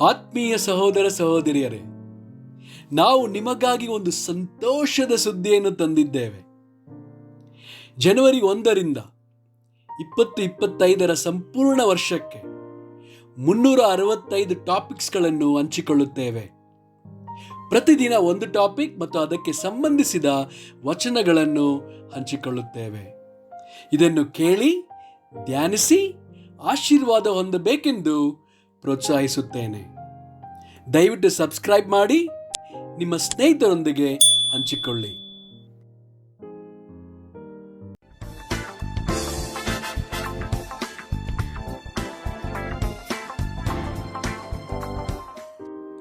ಆತ್ಮೀಯ ಸಹೋದರ ಸಹೋದರಿಯರೇ, ನಾವು ನಿಮಗಾಗಿ ಒಂದು ಸಂತೋಷದ ಸುದ್ದಿಯನ್ನು ತಂದಿದ್ದೇವೆ. ಜನವರಿ ಒಂದರಿಂದ ಇಪ್ಪತ್ತು ಇಪ್ಪತ್ತೈದರ ಸಂಪೂರ್ಣ ವರ್ಷಕ್ಕೆ ಮುನ್ನೂರ ಅರವತ್ತೈದು ಟಾಪಿಕ್ಸ್ಗಳನ್ನು ಹಂಚಿಕೊಳ್ಳುತ್ತೇವೆ. ಪ್ರತಿದಿನ ಒಂದು ಟಾಪಿಕ್ ಮತ್ತು ಅದಕ್ಕೆ ಸಂಬಂಧಿಸಿದ ವಚನಗಳನ್ನು ಹಂಚಿಕೊಳ್ಳುತ್ತೇವೆ. ಇದನ್ನು ಕೇಳಿ, ಧ್ಯಾನಿಸಿ, ಆಶೀರ್ವಾದ ಹೊಂದಬೇಕೆಂದು ಪ್ರೋತ್ಸಾಹಿಸುತ್ತೇನೆ. ದಯವಿಟ್ಟು ಸಬ್ಸ್ಕ್ರೈಬ್ ಮಾಡಿ ನಿಮ್ಮ ಸ್ನೇಹಿತರೊಂದಿಗೆ ಹಂಚಿಕೊಳ್ಳಿ.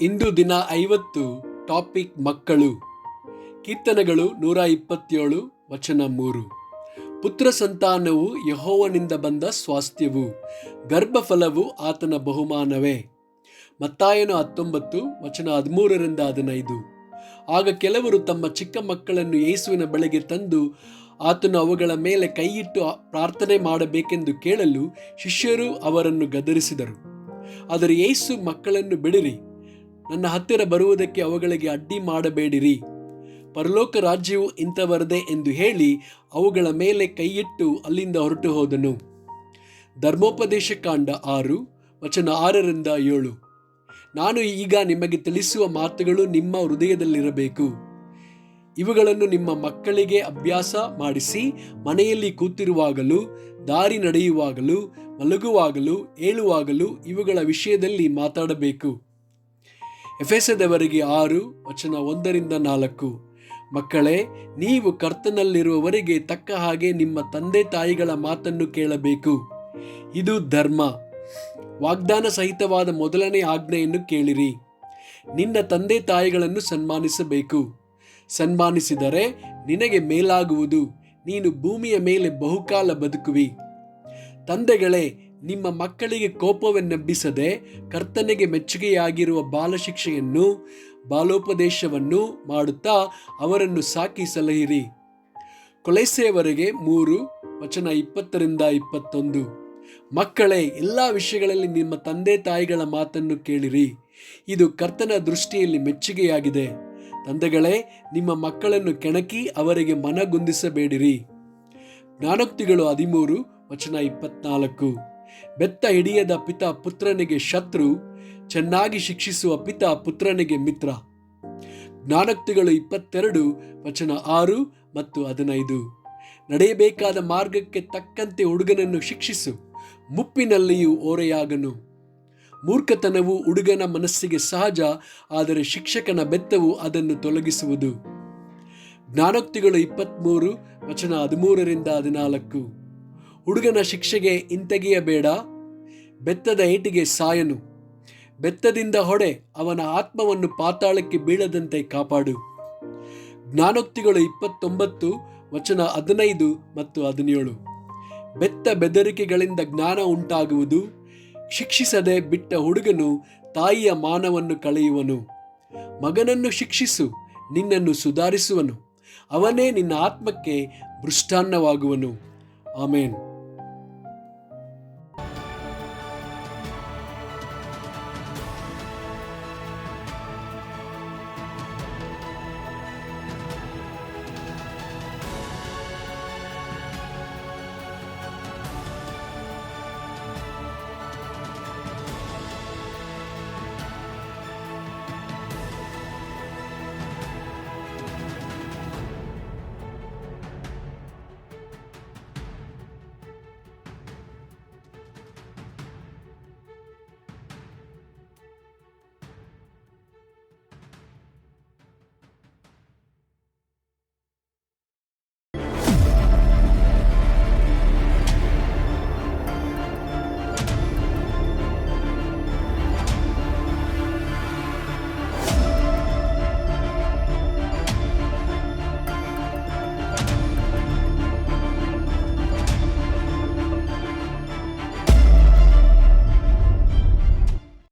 ಇಂದು ದಿನ ಐವತ್ತು, ಟಾಪಿಕ್ ಮಕ್ಕಳು. ಕೀರ್ತನೆಗಳು ನೂರ ಇಪ್ಪತ್ತೇಳು, ವಚನ ಮೂರು. ಪುತ್ರ ಸಂತಾನವು ಯಹೋವನಿಂದ ಬಂದ ಸ್ವಾಸ್ಥ್ಯವು, ಗರ್ಭಫಲವು ಆತನ ಬಹುಮಾನವೇ. ಮತ್ತಾಯನು ಹತ್ತೊಂಬತ್ತು, ವಚನ ಹದಿಮೂರರಿಂದ ಹದಿನೈದು. ಆಗ ಕೆಲವರು ತಮ್ಮ ಚಿಕ್ಕ ಮಕ್ಕಳನ್ನು ಯೇಸುವಿನ ಬಳಿಗೆ ತಂದು, ಆತನು ಅವುಗಳ ಮೇಲೆ ಕೈಯಿಟ್ಟು ಪ್ರಾರ್ಥನೆ ಮಾಡಬೇಕೆಂದು ಕೇಳಲು ಶಿಷ್ಯರು ಅವರನ್ನು ಗದರಿಸಿದರು. ಆದರೆ ಯೇಸು ಮಕ್ಕಳನ್ನು ಬಿಡಿರಿ, ನನ್ನ ಹತ್ತಿರ ಬರುವುದಕ್ಕೆ ಅವುಗಳಿಗೆ ಅಡ್ಡಿ ಮಾಡಬೇಡಿರಿ. ಪರಲೋಕ ರಾಜ್ಯವು ಇಂಥವರದೆ ಎಂದು ಹೇಳಿ ಅವುಗಳ ಮೇಲೆ ಕೈಯಿಟ್ಟು ಅಲ್ಲಿಂದ ಹೊರಟು ಹೋದನು ಧರ್ಮೋಪದೇಶ ಕಾಂಡ ಆರು, ವಚನ ಆರರಿಂದ ಏಳು. ನಾನು ಈಗ ನಿಮಗೆ ತಿಳಿಸುವ ಮಾತುಗಳು ನಿಮ್ಮ ಹೃದಯದಲ್ಲಿರಬೇಕು. ಇವುಗಳನ್ನು ನಿಮ್ಮ ಮಕ್ಕಳಿಗೆ ಅಭ್ಯಾಸ ಮಾಡಿಸಿ, ಮನೆಯಲ್ಲಿ ಕೂತಿರುವಾಗಲೂ, ದಾರಿ ನಡೆಯುವಾಗಲೂ, ಮಲಗುವಾಗಲೂ, ಏಳುವಾಗಲೂ ಇವುಗಳ ವಿಷಯದಲ್ಲಿ ಮಾತಾಡಬೇಕು. ಎಫೆಸದವರಿಗೆ ಆರು, ವಚನ ಒಂದರಿಂದ ನಾಲ್ಕು. ಮಕ್ಕಳೇ, ನೀವು ಕರ್ತನಲ್ಲಿರುವವರೆಗೆ ತಕ್ಕ ಹಾಗೆ ನಿಮ್ಮ ತಂದೆ ತಾಯಿಗಳ ಮಾತನ್ನು ಕೇಳಬೇಕು. ಇದು ಧರ್ಮ. ವಾಗ್ದಾನ ಸಹಿತವಾದ ಮೊದಲನೇ ಆಜ್ಞೆಯನ್ನು ಕೇಳಿರಿ. ನಿನ್ನ ತಂದೆ ತಾಯಿಗಳನ್ನು ಸನ್ಮಾನಿಸಬೇಕು. ಸನ್ಮಾನಿಸಿದರೆ ನಿನಗೆ ಮೇಲಾಗುವುದು. ನೀನು ಭೂಮಿಯ ಮೇಲೆ ಬಹುಕಾಲ ಬದುಕುವಿ. ತಂದೆಗಳೇ, ನಿಮ್ಮ ಮಕ್ಕಳಿಗೆ ಕೋಪವನ್ನೆಬ್ಬಿಸದೆ ಕರ್ತನೆಗೆ ಮೆಚ್ಚುಗೆಯಾಗಿರುವ ಬಾಲಶಿಕ್ಷೆಯನ್ನು, ಬಾಲೋಪದೇಶವನ್ನು ಮಾಡುತ್ತಾ ಅವರನ್ನು ಸಾಕಿ ಸಲಹಿರಿ. ಕೊಲೆಸೆಯವರೆಗೆ ಮೂರು, ವಚನ ಇಪ್ಪತ್ತರಿಂದ ಇಪ್ಪತ್ತೊಂದು. ಮಕ್ಕಳೇ, ಎಲ್ಲ ವಿಷಯಗಳಲ್ಲಿ ನಿಮ್ಮ ತಂದೆ ತಾಯಿಗಳ ಮಾತನ್ನು ಕೇಳಿರಿ. ಇದು ಕರ್ತನ ದೃಷ್ಟಿಯಲ್ಲಿ ಮೆಚ್ಚುಗೆಯಾಗಿದೆ. ತಂದೆಗಳೇ, ನಿಮ್ಮ ಮಕ್ಕಳನ್ನು ಕೆಣಕಿ ಅವರಿಗೆ ಮನಗುಂದಿಸಬೇಡಿರಿ ಜ್ಞಾನೋಕ್ತಿಗಳು ಹದಿಮೂರು, ವಚನ ಇಪ್ಪತ್ನಾಲ್ಕು. ಬೆತ್ತ ಹಿಡಿಯದ ಪಿತ ಪುತ್ರನಿಗೆ ಶತ್ರು, ಚೆನ್ನಾಗಿ ಶಿಕ್ಷಿಸುವ ಪಿತ ಪುತ್ರನಿಗೆ ಮಿತ್ರ. ಜ್ಞಾನೋಕ್ತಿಗಳು ಇಪ್ಪತ್ತೆರಡು, ವಚನ ಆರು ಮತ್ತು ಹದಿನೈದು. ನಡೆಯಬೇಕಾದ ಮಾರ್ಗಕ್ಕೆ ತಕ್ಕಂತೆ ಹುಡುಗನನ್ನು ಶಿಕ್ಷಿಸು. ಮುಪ್ಪಿನಲ್ಲಿಯೂ ಓರೆಯಾಗನು. ಮೂರ್ಖತನವು ಹುಡುಗನ ಮನಸ್ಸಿಗೆ ಸಹಜ, ಆದರೆ ಶಿಕ್ಷಕನ ಬೆತ್ತವು ಅದನ್ನು ತೊಲಗಿಸುವುದು. ಜ್ಞಾನೋಕ್ತಿಗಳು ಇಪ್ಪತ್ತ್ಮೂರು ವಚನ ಹದಿಮೂರರಿಂದ ಹದಿನಾಲ್ಕು. ಹುಡುಗನ ಶಿಕ್ಷೆಗೆ ಹಿಂತೆಗೆಯಬೇಡ ಬೆತ್ತದ ಏಟಿಗೆ ಸಾಯನು. ಬೆತ್ತದಿಂದ ಹೊಡೆ, ಅವನ ಆತ್ಮವನ್ನು ಪಾತಾಳಕ್ಕೆ ಬೀಳದಂತೆ ಕಾಪಾಡು. ಜ್ಞಾನೋಕ್ತಿಗಳು ಇಪ್ಪತ್ತೊಂಬತ್ತು, ವಚನ ಹದಿನೈದು ಮತ್ತು ಹದಿನೇಳು. ಬೆತ್ತ ಬೆದರಿಕೆಗಳಿಂದ ಜ್ಞಾನ ಉಂಟಾಗುವುದು, ಶಿಕ್ಷಿಸದೆ ಬಿಟ್ಟ ಹುಡುಗನು ತಾಯಿಯ ಮಾನವನ್ನು ಕಳೆಯುವನು. ಮಗನನ್ನು ಶಿಕ್ಷಿಸು, ನಿನ್ನನ್ನು ಸುಧಾರಿಸುವನು. ಅವನೇ ನಿನ್ನ ಆತ್ಮಕ್ಕೆ ಮೃಷ್ಟಾನ್ನವಾಗುವನು. ಆಮೇನ್.